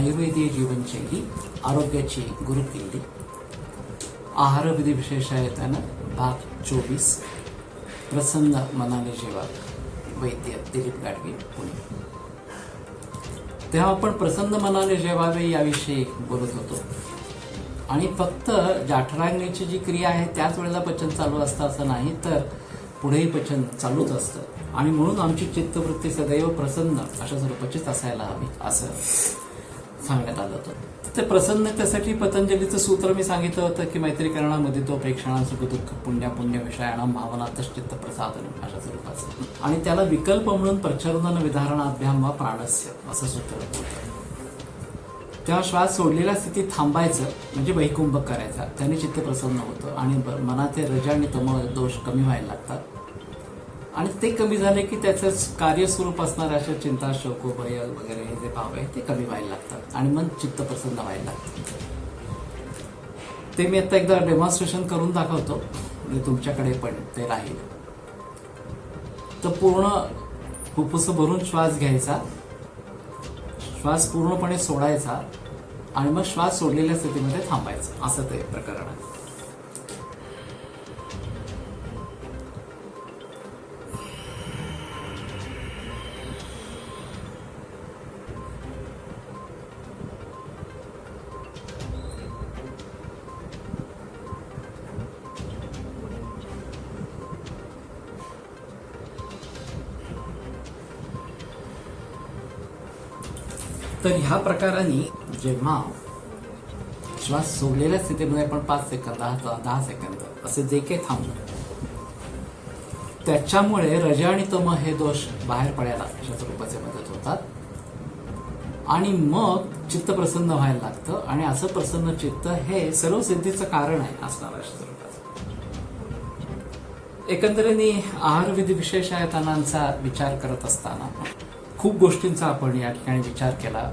आयुर्वेदीय जीवनशैली आरोग्याची गुरुकिल्ली आहारविधी विशेष आहे त्यानं भाग चोवीस प्रसन्न मनाने जेवा वैद्य दिलीप गाडगे पुणे तेव्हा आपण प्रसन्न मनाने जेवावे याविषयी बोलत होतो आणि फक्त जाठराग्नीची जी क्रिया आहे त्याच वेळेला पचन चालू असतं असं नाही तर पुढेही पचन चालूच असतं आणि म्हणून आमची चित्तवृत्ती सदैव प्रसन्न अशा स्वरूपाचीच असायला हवी असं सांगण्यात आलं होतं. ते प्रसन्न त्यासाठी पतंजलीचं सूत्र मी सांगितलं होतं की मैत्रीकरणामध्ये तो प्रेक्षणा सुख दुःख पुण्य पुण्य विषयाणा भावनातच चित्त प्रसादन अशा स्वरूपाचं. आणि त्याला विकल्प म्हणून प्रचर्दन विधारणाभ्याम वा प्राणस्य असं सूत्र होतं. तेव्हा श्वास सोडलेल्या स्थितीत थांबायचं म्हणजे वैकुंभ करायचा. त्याने चित्त प्रसन्न होतं आणि मनाचे रज आणि तम दोष कमी व्हायला लागतात. आणि ते कमी झाले की त्याचं कार्यस्वरूप असणाऱ्या अशा चिंता शोक भय वगैरे हे जे भाव आहे ते कमी व्हायला लागतात आणि मन चित्त प्रसन्न व्हायला लागतं. ते मी आता एकदा डेमॉन्स्ट्रेशन करून दाखवतो. म्हणजे तुमच्याकडे पण ते राहील. तर पूर्ण फुफ्फुस भरून श्वास घ्यायचा. श्वास पूर्णपणे सोडायचा आणि मग श्वास सोडलेल्या स्थितीमध्ये थांबायचं. असं ते प्रकरण आहे. तर ह्या प्रकाराने जेव्हा श्वास सोडलेल्या स्थितीमध्ये आपण पाच सेकंद दहा दहा सेकंद असे जे काही थांबतो त्याच्यामुळे रज आणि तम हे दोष बाहेर पडायला अशा स्वरूपाचे मदत होतात. आणि मग चित्त प्रसन्न व्हायला लागतं आणि असं प्रसन्न चित्त हे सर्व सिद्धीचं कारण आहे असणार अशा स्वरूपाचं. एकंदरीने आहारविधी विशेष आयतनांचा विचार करत असताना. खूप गोष्टींचा आपण या ठिकाणी विचार केला.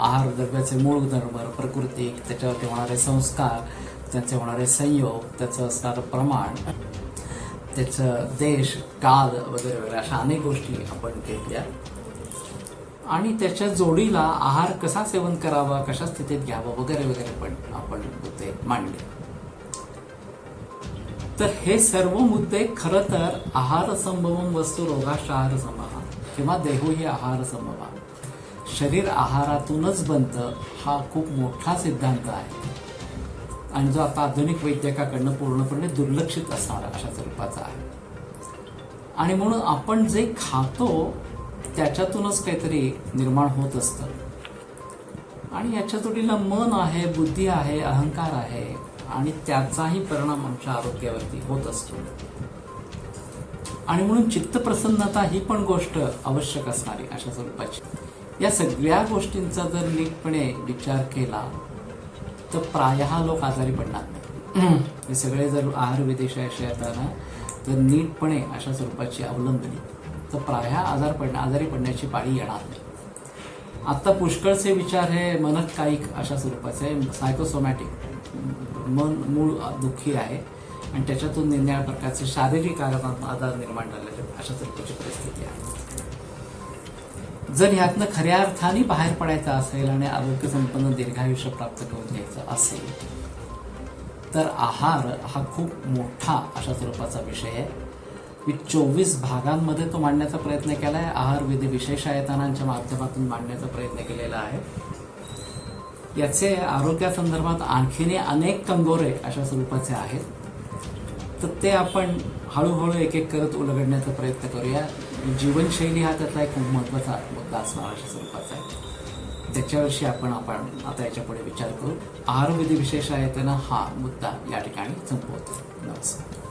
आहार द्रव्याचे मूळ धर्म प्रकृती त्याच्यावरती होणारे संस्कार त्याचे होणारे संयोग त्याचं असणारं प्रमाण त्याचं देश काल वगैरे वगैरे अशा अनेक गोष्टी आपण घेतल्या आणि त्याच्या जोडीला आहार कसा सेवन करावा कशा स्थितीत घ्यावं वगैरे वगैरे पण आपण मुद्दे मांडले. तर हे सर्व मुद्दे खरं तर आहार संभवम वस्तू रोगाश आहार संभव किंवा देहोही आहार समभाव शरीर आहारातूनच बनतं हा खूप मोठा सिद्धांत आहे. आणि जो आता आधुनिक वैद्यकाकडनं पूर्णपणे दुर्लक्षित असणारा अशा स्वरूपाचा आहे. आणि म्हणून आपण जे खातो त्याच्यातूनच काहीतरी निर्माण होत असतं. आणि याच्या जोडीला मन आहे बुद्धी आहे अहंकार आहे आणि त्याचाही परिणाम आमच्या आरोग्यावरती होत असतो. आणि म्हणून चित्तप्रसन्नता ही पण गोष्ट आवश्यक असणारी अशा स्वरूपाची. या सगळ्या गोष्टींचा जर नीटपणे विचार केला तर प्रायः लोक आजारी पडणार नाही हे सगळे जर आहारविदेश असे येतात ना तर नीटपणे अशा स्वरूपाची अवलंबली तर प्रायः आजार पडण्या आजारी पडण्याची पाळी येणार नाही. आत्ता पुष्कळचे विचार हे मनक कायिक अशा स्वरूपाचे सायकोसोमॅटिक मन मूळ दुःखी आहे. आणि त्याच्यातून निरनिळ्या प्रकारचे शारीरिक कारणात आजार निर्माण झालेले अशा स्वरूपाची परिस्थिती आहे. जर ह्यातनं खऱ्या अर्थाने बाहेर पडायचं असेल आणि आरोग्य संपन्न दीर्घायुष्य प्राप्त करून घ्यायचं असेल तर आहार हा खूप मोठा अशा स्वरूपाचा विषय आहे. मी चोवीस भागांमध्ये तो मांडण्याचा प्रयत्न केला आहे आहार विधी विशेष आयतनांच्या माध्यमातून मांडण्याचा प्रयत्न केलेला आहे. याचे आरोग्यासंदर्भात आणखीने अनेक कंगोरे अशा स्वरूपाचे आहेत. तर ते आपण हळूहळू एक एक करत उलगडण्याचा प्रयत्न करूया. जीवनशैली हा त्यातला एक खूप महत्त्वाचा मुद्दा असणार अशा स्वरूपाचा आहे. त्याच्याविषयी आपण आपण आता याच्यापुढे विचार करू. आहारविधी विशेष आहे त्यांना हा मुद्दा या ठिकाणी संपवतो. नमस्कार.